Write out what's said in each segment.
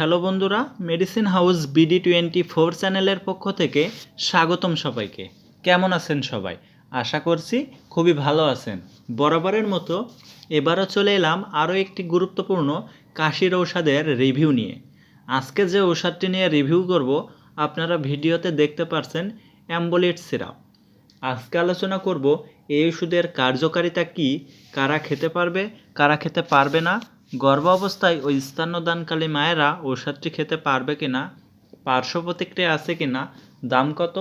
Hello বন্ধুরা medicine house BD twenty four চ্যানেলের পক্ষ থেকে স্বাগতম সবাইকে। কেমন আছেন সবাই? আশা করছি খুবই ভালো আছেন। বরাবরের মতো এবারও চলে এলাম আরও একটি গুরুত্বপূর্ণ কাশির ঔষধের রিভিউ নিয়ে। আজকে যে ঔষধটি নিয়ে রিভিউ করব, আপনারা ভিডিওতে দেখতে পারছেন অ্যাম্বুলেট সিরাপ। আজকে আলোচনা করব, এই ওষুধের কার্যকারিতা কি, কারা খেতে পারবে, কারা খেতে পারবে না গর্ভ অবস্থায় ওই স্তন্যদানকালী মায়েরা ঔষধটি খেতে পারবে কি না পার্শ্ব প্রতিক্রিয়া আছে কি না দাম কত,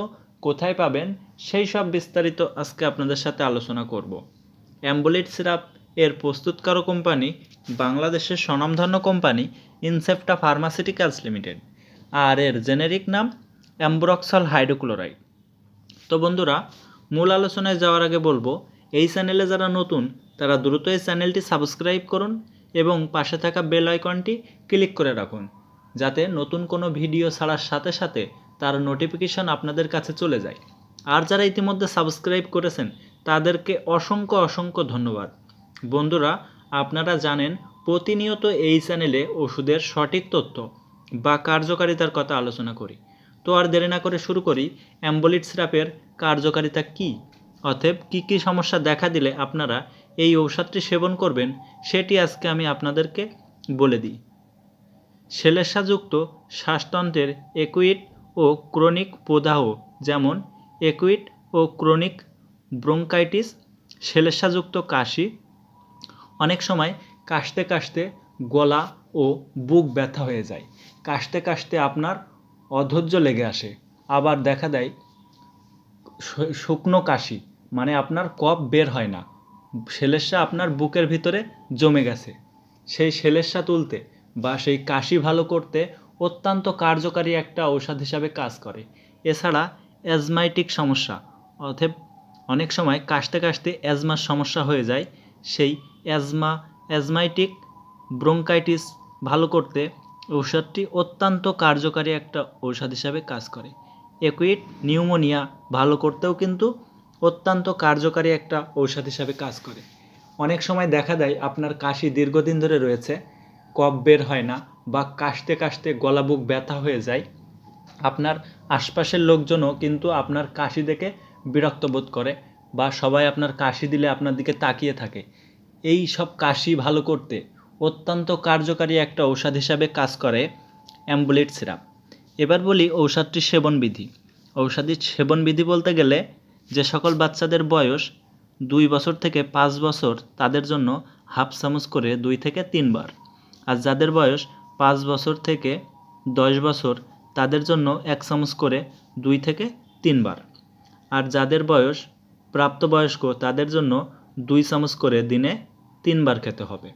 কোথায় পাবেন, সেই সব বিস্তারিত আজকে আপনাদের সাথে আলোচনা করব। অ্যাম্বুলেট সিরাপ এর প্রস্তুতকারক কোম্পানি বাংলাদেশের স্বনামধন্য কোম্পানি ইনসেপ্টা ফার্মাসিউটিক্যালস লিমিটেড আর এর জেনেরিক নাম অ্যাম্ব্রক্সল হাইড্রোক্লোরাইড। তো বন্ধুরা, মূল আলোচনায় যাওয়ার আগে বলব, এই চ্যানেলে যারা নতুন, তারা দ্রুত এই চ্যানেলটি সাবস্ক্রাইব করুন এবং পাশে থাকা বেল আইকনটি ক্লিক করে রাখুন, যাতে নতুন কোনো ভিডিও ছাড়ার সাথে সাথে তার নোটিফিকেশন আপনাদের কাছে চলে যায়। আর যারা ইতিমধ্যে সাবস্ক্রাইব করেছেন, তাদেরকে অসংখ্য অসংখ্য ধন্যবাদ। বন্ধুরা, আপনারা জানেন প্রতিনিয়ত এই চ্যানেলে ওষুধের সঠিক তথ্য বা কার্যকারিতার কথা আলোচনা করি। তো আর দেরি না করে শুরু করি অ্যাম্বুলিট সিরাপের কার্যকারিতা কী? অতএব কী কী সমস্যা দেখা দিলে আপনারা এই ঔষধটি সেবন করবেন, সেটি আজকে আমি আপনাদেরকে বলে দিই। শ্লেষাযুক্ত শ্বাসতন্ত্রের একুইট ও ক্রনিক প্রদাহ যেমন একুইট ও ক্রনিক ব্রঙ্কাইটিস শ্লেষাযুক্ত কাশি, অনেক সময় কাশতে কাশতে গলা ও বুক ব্যথা হয়ে যায়। কাশতে কাশতে আপনার অধৈর্য লেগে আসে। আবার দেখা দেয় শুকনো কাশি। মানে আপনার কফ বের হয় না। সেলেসা আপনার বুকের ভিতরে জমে গেছে। সেই সেলেসা তুলতে বা সেই কাশি ভালো করতে অত্যন্ত কার্যকারী একটা ঔষধ হিসাবে কাজ করে। এছাড়া অ্যাজমাইটিক সমস্যা অথব অনেক সময় কাশতে কাশতে অ্যাজমার সমস্যা হয়ে যায়। সেই অ্যাজমা, অ্যাজমাইটিক ব্রঙ্কাইটিস ভালো করতে ঔষধটি অত্যন্ত কার্যকারী একটা ঔষধ হিসাবে কাজ করে। একুইট নিউমোনিয়া ভালো করতেও কিন্তু অত্যন্ত কার্যকারী একটা ঔষধ হিসাবে কাজ করে। অনেক সময় দেখা দেয়, আপনার কাশি দীর্ঘদিন ধরে রয়েছে কফ বের হয় না বা কাশতে কাশতে গলা বুক ব্যথা হয়ে যায়। আপনার আশপাশের লোকজনও কিন্তু আপনার কাশি দেখে বিরক্ত বোধ করে বা সবাই আপনার কাশি দিলে আপনার দিকে তাকিয়ে থাকে। এই সব কাশি ভালো করতে অত্যন্ত কার্যকারী একটা ঔষধ হিসাবে কাজ করে অ্যাম্বুলেট সিরাপ। এবার বলি ঔষধটির সেবনবিধি। ঔষধির সেবনবিধি বলতে গেলে যে সকল বাচ্চাদের বয়স দুই বছর থেকে পাঁচ বছর, তাদের জন্য হাফ চামচ করে দুই থেকে তিনবার। আর যাদের বয়স পাঁচ বছর থেকে দশ বছর, তাদের জন্য এক চামচ করে দুই থেকে তিনবার। আর যাদের বয়স প্রাপ্তবয়স্ক, তাদের জন্য দুই চামচ করে দিনে তিনবার খেতে হবে।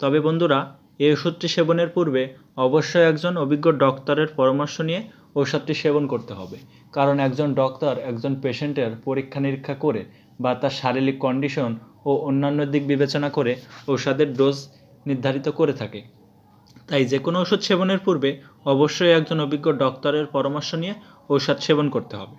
তবে বন্ধুরা, এই ওষুধটি সেবনের পূর্বে অবশ্যই একজন অভিজ্ঞ ডক্টরের পরামর্শ নিয়ে ঔষধটি সেবন করতে হবে। কারণ একজন ডক্টর একজন পেশেন্টের পরীক্ষা নিরীক্ষা করে বা তার শারীরিক কন্ডিশন ও অন্যান্য দিক বিবেচনা করে ঔষধের ডোজ নির্ধারিত করে থাকে। তাই যে কোনো ওষুধ সেবনের পূর্বে অবশ্যই একজন অভিজ্ঞ ডক্টরের পরামর্শ নিয়ে ঔষধ সেবন করতে হবে।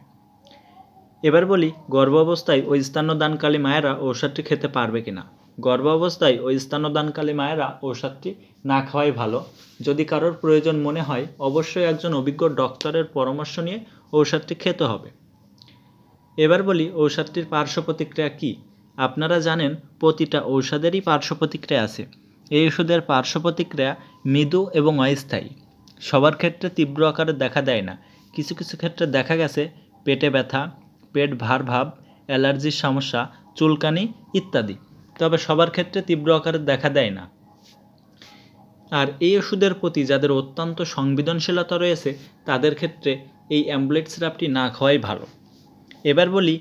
এবার বলি গর্ভ অবস্থায় ওই স্তন্যদানকালী মায়েরা ঔষধটি খেতে পারবে কিনা? গর্ভ অবস্থায় ওই স্তন্যদানকালী মায়েরা ঔষধটি না খাওয়াই ভালো। যদি কারোর প্রয়োজন মনে হয়, অবশ্যই একজন অভিজ্ঞ ডক্টরের পরামর্শ নিয়ে ঔষধটি খেতে হবে। এবার বলি ঔষধটির পার্শ্ব প্রতিক্রিয়া কী? আপনারা জানেন প্রতিটা ঔষধেরই পার্শ্ব প্রতিক্রিয়া আছে। এই ওষুধের পার্শ্ব প্রতিক্রিয়া মৃদু এবং অস্থায়ী। সবার ক্ষেত্রে তীব্র আকারে দেখা দেয় না। কিছু কিছু ক্ষেত্রে দেখা গেছে পেটে ব্যথা, পেট ভার ভাব, অ্যালার্জির সমস্যা, চুলকানি ইত্যাদি। তবে সবার ক্ষেত্রে তীব্র আকারে দেখা দেয় না। আর এই ওষুধের প্রতি যাদের অত্যন্ত সংবেদনশীলতা রয়েছে, তাদের ক্ষেত্রে এই অ্যাম্বুলেট সিরাপটি না খাওয়াই ভালো। এবার বলি,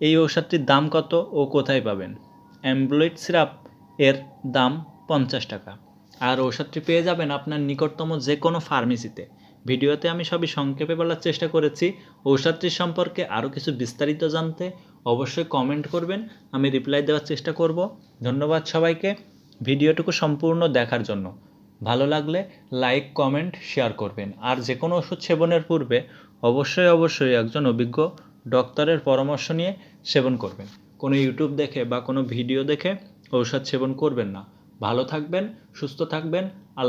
এই ঔষধটির দাম কত ও কোথায় পাবেন? অ্যাম্বুলেট সিরাপ এর দাম পঞ্চাশ টাকা। আর ঔষধটি পেয়ে যাবেন আপনার নিকটতম যে কোনো ফার্মেসিতে। ভিডিওতে আমি সবই সংক্ষেপে বলার চেষ্টা করেছি। ঔষধটির সম্পর্কে আরও কিছু বিস্তারিত জানতে অবশ্যই কমেন্ট করবেন, আমি রিপ্লাই দেওয়ার চেষ্টা করব। ধন্যবাদ সবাইকে, ভিডিওটুকু সম্পূর্ণ দেখার জন্য। ভালো লাগলে লাইক কমেন্ট শেয়ার করবেন। আর যে কোনো ওষুধ সেবনের পূর্বে অবশ্যই অবশ্যই একজন অভিজ্ঞ ডক্টরের পরামর্শ নিয়ে সেবন করবেন। কোনো ইউটিউব দেখে বা কোনো ভিডিও দেখে ঔষধ সেবন করবেন না। ভালো থাকবেন, সুস্থ থাকবেন, আল্লাহ